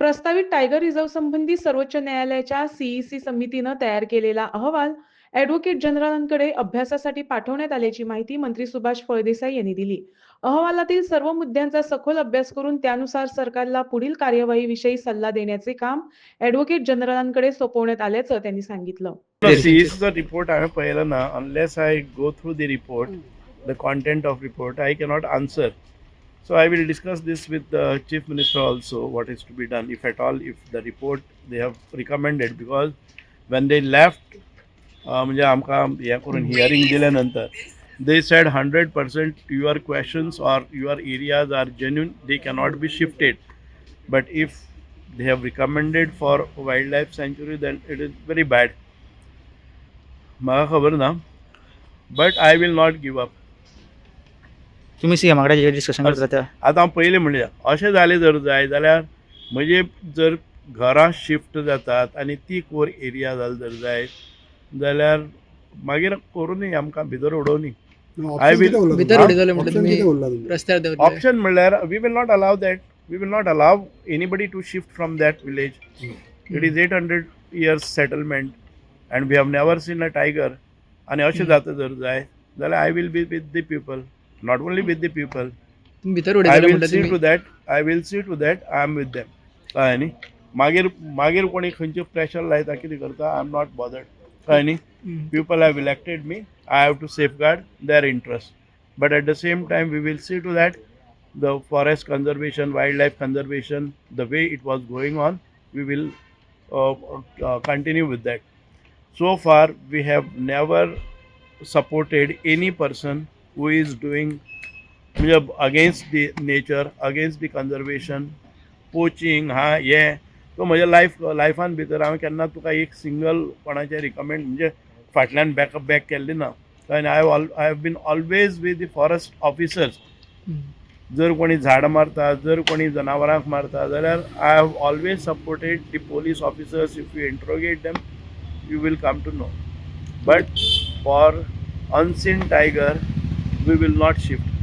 प्रस्तावित tiger reserve संबंधी सर्वोच्च न्यायालयाच्या सीईसी समितीनं तयार केलेला अहवाल ॲडव्होकेट जनरलांकडे अभ्यासासाठी पाठवण्यात आल्याची माहिती मंत्री सुभाष फळदेसाई यांनी दिली. अहवालातील सर्व मुद्द्यांचा सखोल अभ्यास करून त्यानुसार सरकारला पुढील कार्यवाहीविषयी सल्ला देण्याचे काम ॲडव्होकेट जनरलांकडे सोपवण्यात आल्याचं त्यांनी सांगितलं. सीईसीचा रिपोर्ट हांवें पळयलो ना unless I go through the report the content of report I cannot answer so I will discuss this with the chief minister also what is to be done if at all if the report they have recommended because when they left म्हणजे आमकां हें करून hearing दिल्या नंतर they said hundred percent your questions or your areas are genuine they cannot be shifted but if they have recommended for wildlife sanctuary then it is very bad म्हाका खबर ना but I will not give up तुम्ही सीएमा कडेन discussion करता त्या आतां हांव पयलें म्हणलें अशें जालें जर जाय जाल्यार म्हणजे जर घरां शिफ्ट जातात आनी ती कोर एरिया जाली जर जाय जाल्यार मागीर करुनूय आमकां भितर उडोवनी ऑप्शन म्हणल्यार we will not allow that we will not allow anybody to shift from that village it is eight hundred years settlement and we have never seen a tiger आनी अशें जाता जर जाय जाल्यार I will be with the people Not only with the people तुम्ही भितर उडी I जाले विल म्हणटा सी टू तुम्ही that I will see to that I am with them कळ्ळें न्ही मागीर मागीर कोणी खंयचे प्रेशर लायता कितें करता आय एम नॉट बॉदर्ड कळ्ळें न्ही हम्म. people have elected me i have to safeguard their interests but at the same time we will see to that the forest conservation wildlife conservation the way it was going on we will uh, uh, continue with that so far we have never supported any person who is doing म्हणजे against the nature against the conservation poaching हा हे तो म्हज्या life लायफान भितर हांवें केन्ना तुका एक सिंगल कोणाचें रिकमेंड म्हणजे फाटल्यान बॅकअप बॅक केल्ली ना. I I I have been always with the forest officers. जर कोणी झाड मारता जर कोणी जनावरांक मारता जाल्यार I have always supported the police officers if you interrogate them you will come to know but for unseen tiger will not shift.